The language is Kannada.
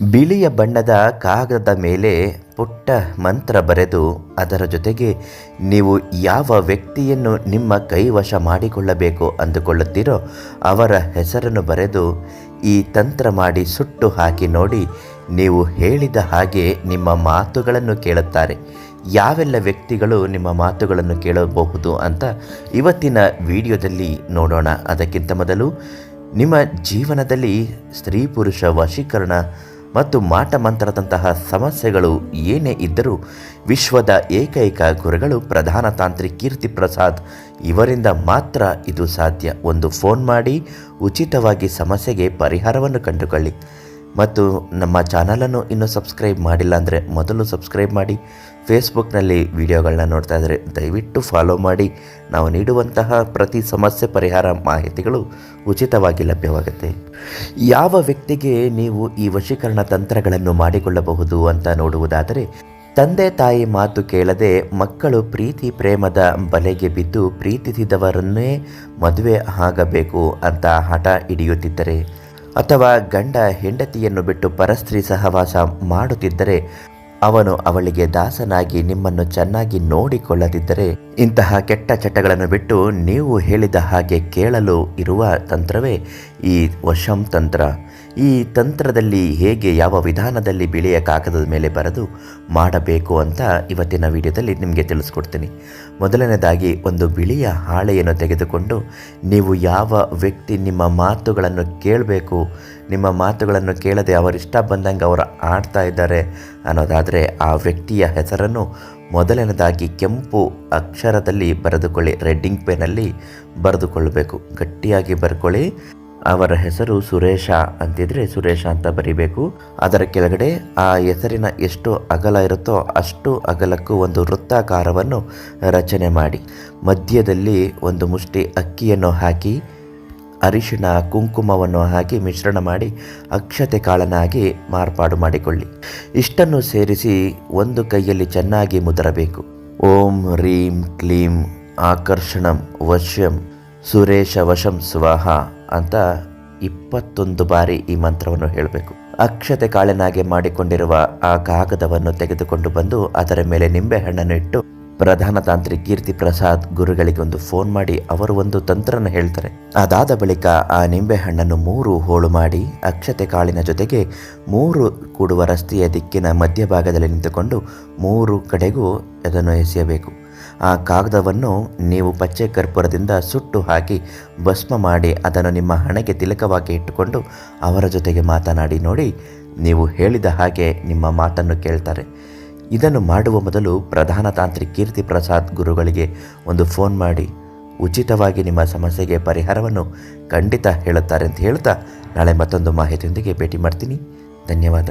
ಬಿಳಿಯ ಬಣ್ಣದ ಕಾಗದದ ಮೇಲೆ ಪುಟ್ಟ ಮಂತ್ರ ಬರೆದು, ಅದರ ಜೊತೆಗೆ ನೀವು ಯಾವ ವ್ಯಕ್ತಿಯನ್ನು ನಿಮ್ಮ ಕೈವಶ ಮಾಡಿಕೊಳ್ಳಬೇಕು ಅಂದುಕೊಳ್ಳುತ್ತೀರೋ ಅವರ ಹೆಸರನ್ನು ಬರೆದು ಈ ತಂತ್ರ ಮಾಡಿ ಸುಟ್ಟು ಹಾಕಿ ನೋಡಿ, ನೀವು ಹೇಳಿದ ಹಾಗೆ ನಿಮ್ಮ ಮಾತುಗಳನ್ನು ಕೇಳುತ್ತಾರೆ. ಯಾವೆಲ್ಲ ವ್ಯಕ್ತಿಗಳು ನಿಮ್ಮ ಮಾತುಗಳನ್ನು ಕೇಳಬಹುದು ಅಂತ ಇವತ್ತಿನ ವಿಡಿಯೋದಲ್ಲಿ ನೋಡೋಣ. ಅದಕ್ಕಿಂತ ಮೊದಲು ನಿಮ್ಮ ಜೀವನದಲ್ಲಿ ಸ್ತ್ರೀ ಪುರುಷ ವಶೀಕರಣ ಮತ್ತು ಮಾಟ ಮಂತ್ರದಂತಹ ಸಮಸ್ಯೆಗಳು ಏನೇ ಇದ್ದರೂ ವಿಶ್ವದ ಏಕೈಕ ಗುರುಗಳು ಪ್ರಧಾನ ತಾಂತ್ರಿಕ್ ಕೀರ್ತಿ ಪ್ರಸಾದ್ ಇವರಿಂದ ಮಾತ್ರ ಇದು ಸಾಧ್ಯ. ಒಂದು ಫೋನ್ ಮಾಡಿ ಉಚಿತವಾಗಿ ಸಮಸ್ಯೆಗೆ ಪರಿಹಾರವನ್ನು ಕಂಡುಕೊಳ್ಳಿ. ಮತ್ತು ನಮ್ಮ ಚಾನಲನ್ನು ಇನ್ನೂ ಸಬ್ಸ್ಕ್ರೈಬ್ ಮಾಡಿಲ್ಲ ಅಂದರೆ ಮೊದಲು ಸಬ್ಸ್ಕ್ರೈಬ್ ಮಾಡಿ, ಫೇಸ್ಬುಕ್ನಲ್ಲಿ ವಿಡಿಯೋಗಳನ್ನ ನೋಡ್ತಾ ಇದ್ದರೆ ದಯವಿಟ್ಟು ಫಾಲೋ ಮಾಡಿ. ನಾವು ನೀಡುವಂತಹ ಪ್ರತಿ ಸಮಸ್ಯೆ ಪರಿಹಾರ ಮಾಹಿತಿಗಳು ಉಚಿತವಾಗಿ ಲಭ್ಯವಾಗುತ್ತೆ. ಯಾವ ವ್ಯಕ್ತಿಗೆ ನೀವು ಈ ವಶೀಕರಣ ತಂತ್ರಗಳನ್ನು ಮಾಡಿಕೊಳ್ಳಬಹುದು ಅಂತ ನೋಡುವುದಾದರೆ, ತಂದೆ ತಾಯಿ ಮಾತು ಕೇಳದೆ ಮಕ್ಕಳು ಪ್ರೀತಿ ಪ್ರೇಮದ ಬಲೆಗೆ ಬಿದ್ದು ಪ್ರೀತಿಸಿದವರನ್ನೇ ಮದುವೆ ಆಗಬೇಕು ಅಂತ ಹಠ ಹಿಡಿಯುತ್ತಿದ್ದರೆ ಅಥವಾ ಗಂಡ ಹೆಂಡತಿಯನ್ನು ಬಿಟ್ಟು ಪರಸ್ತ್ರೀ ಸಹವಾಸ ಮಾಡುತ್ತಿದ್ದರೆ ಅವನು ಅವಳಿಗೆ ದಾಸನಾಗಿ ನಿಮ್ಮನ್ನು ಚೆನ್ನಾಗಿ ನೋಡಿಕೊಳ್ಳದಿದ್ದರೆ ಇಂತಹ ಕೆಟ್ಟ ಚಟಗಳನ್ನು ಬಿಟ್ಟು ನೀವು ಹೇಳಿದ ಹಾಗೆ ಕೇಳಲು ಇರುವ ತಂತ್ರವೇ ಈ ವಶಂ ತಂತ್ರ. ಈ ತಂತ್ರದಲ್ಲಿ ಹೇಗೆ ಯಾವ ವಿಧಾನದಲ್ಲಿ ಬಿಳಿಯ ಕಾಗದದ ಮೇಲೆ ಬರೆದು ಮಾಡಬೇಕು ಅಂತ ಇವತ್ತಿನ ವಿಡಿಯೋದಲ್ಲಿ ನಿಮಗೆ ತಿಳಿಸ್ಕೊಡ್ತೀನಿ. ಮೊದಲನೇದಾಗಿ, ಒಂದು ಬಿಳಿಯ ಹಾಳೆಯನ್ನು ತೆಗೆದುಕೊಂಡು ನೀವು ಯಾವ ವ್ಯಕ್ತಿ ನಿಮ್ಮ ಮಾತುಗಳನ್ನು ಕೇಳಬೇಕು, ನಿಮ್ಮ ಮಾತುಗಳನ್ನು ಕೇಳದೆ ಅವರಿಷ್ಟ ಬಂದಂಗೆ ಅವರು ಆಡ್ತಾ ಇದ್ದಾರೆ ಅನ್ನೋದಾದರೆ ಆ ವ್ಯಕ್ತಿಯ ಹೆಸರನ್ನು ಮೊದಲನೇದಾಗಿ ಕೆಂಪು ಅಕ್ಷರದಲ್ಲಿ ಬರೆದುಕೊಳ್ಳಿ, ರೆಡ್ಡಿಂಗ್ ಪೇನಲ್ಲಿ ಬರೆದುಕೊಳ್ಳಬೇಕು. ಗಟ್ಟಿಯಾಗಿ ಬರ್ಕೊಳ್ಳಿ ಅವರ ಹೆಸರು ಸುರೇಶ ಅಂತಿದ್ರೆ ಸುರೇಶ ಅಂತ ಬರಿಬೇಕು. ಅದರ ಕೆಳಗಡೆ ಆ ಹೆಸರಿನ ಎಷ್ಟು ಅಗಲ ಇರುತ್ತೋ ಅಷ್ಟು ಅಗಲಕ್ಕೂ ಒಂದು ವೃತ್ತಾಕಾರವನ್ನು ರಚನೆ ಮಾಡಿ. ಮಧ್ಯದಲ್ಲಿ ಒಂದು ಮುಷ್ಟಿ ಅಕ್ಕಿಯನ್ನು ಹಾಕಿ, ಅರಿಶಿಣ ಕುಂಕುಮವನ್ನು ಹಾಕಿ ಮಿಶ್ರಣ ಮಾಡಿ ಅಕ್ಷತೆ ಕಾಳನಾಗಿ ಮಾರ್ಪಾಡು ಮಾಡಿಕೊಳ್ಳಿ. ಇಷ್ಟನ್ನು ಸೇರಿಸಿ ಒಂದು ಕೈಯಲ್ಲಿ ಚೆನ್ನಾಗಿ ಮುದರಬೇಕು. ಓಂ ರೀಂ ಕ್ಲೀಂ ಆಕರ್ಷಣಂ ವಶ್ಯಂ ಸುರೇಶ ವಶಂ ಸ್ವಾಹ. ಅಂತ ಇಪ್ಪತ್ತೊಂದು ಬಾರಿ ಈ ಮಂತ್ರವನ್ನು ಹೇಳಬೇಕು. ಅಕ್ಷತೆ ಕಾಳಿನಾಗೆ ಮಾಡಿಕೊಂಡಿರುವ ಆ ಕಾಗದವನ್ನು ತೆಗೆದುಕೊಂಡು ಬಂದು ಅದರ ಮೇಲೆ ನಿಂಬೆಹಣ್ಣನ್ನು ಇಟ್ಟು ಪ್ರಧಾನ ತಾಂತ್ರಿ ಕೀರ್ತಿ ಪ್ರಸಾದ್ ಗುರುಗಳಿಗೆ ಒಂದು ಫೋನ್ ಮಾಡಿ ಅವರು ಒಂದು ತಂತ್ರನ ಹೇಳ್ತಾರೆ. ಅದಾದ ಬಳಿಕ ಆ ನಿಂಬೆಹಣ್ಣನ್ನು ಮೂರು ಹೋಳು ಮಾಡಿ ಅಕ್ಷತೆ ಕಾಳಿನ ಜೊತೆಗೆ ಮೂರು ಕೂಡುವ ರಸ್ತೆಯ ದಿಕ್ಕಿನ ಮಧ್ಯಭಾಗದಲ್ಲಿ ನಿಂತುಕೊಂಡು ಮೂರು ಕಡೆಗೂ ಅದನ್ನು ಎಸೆಯಬೇಕು. ಆ ಕಾಗದವನ್ನು ನೀವು ಪಚ್ಚೆ ಕರ್ಪೂರದಿಂದ ಸುಟ್ಟು ಹಾಕಿ ಭಸ್ಮ ಮಾಡಿ ಅದನ್ನು ನಿಮ್ಮ ಹಣೆಗೆ ತಿಲಕವಾಗಿ ಇಟ್ಟುಕೊಂಡು ಅವರ ಜೊತೆಗೆ ಮಾತನಾಡಿ ನೋಡಿ, ನೀವು ಹೇಳಿದ ಹಾಗೆ ನಿಮ್ಮ ಮಾತನ್ನು ಕೇಳ್ತಾರೆ. ಇದನ್ನು ಮಾಡುವ ಮೊದಲು ಪ್ರಧಾನ ತಾಂತ್ರಿ ಕೀರ್ತಿ ಪ್ರಸಾದ್ ಗುರುಗಳಿಗೆ ಒಂದು ಫೋನ್ ಮಾಡಿ, ಉಚಿತವಾಗಿ ನಿಮ್ಮ ಸಮಸ್ಯೆಗೆ ಪರಿಹಾರವನ್ನು ಖಂಡಿತ ಹೇಳುತ್ತಾರೆ ಅಂತ ಹೇಳ್ತಾ ನಾಳೆ ಮತ್ತೊಂದು ಮಾಹಿತಿಯೊಂದಿಗೆ ಭೇಟಿ ಮಾಡ್ತೀನಿ. ಧನ್ಯವಾದ.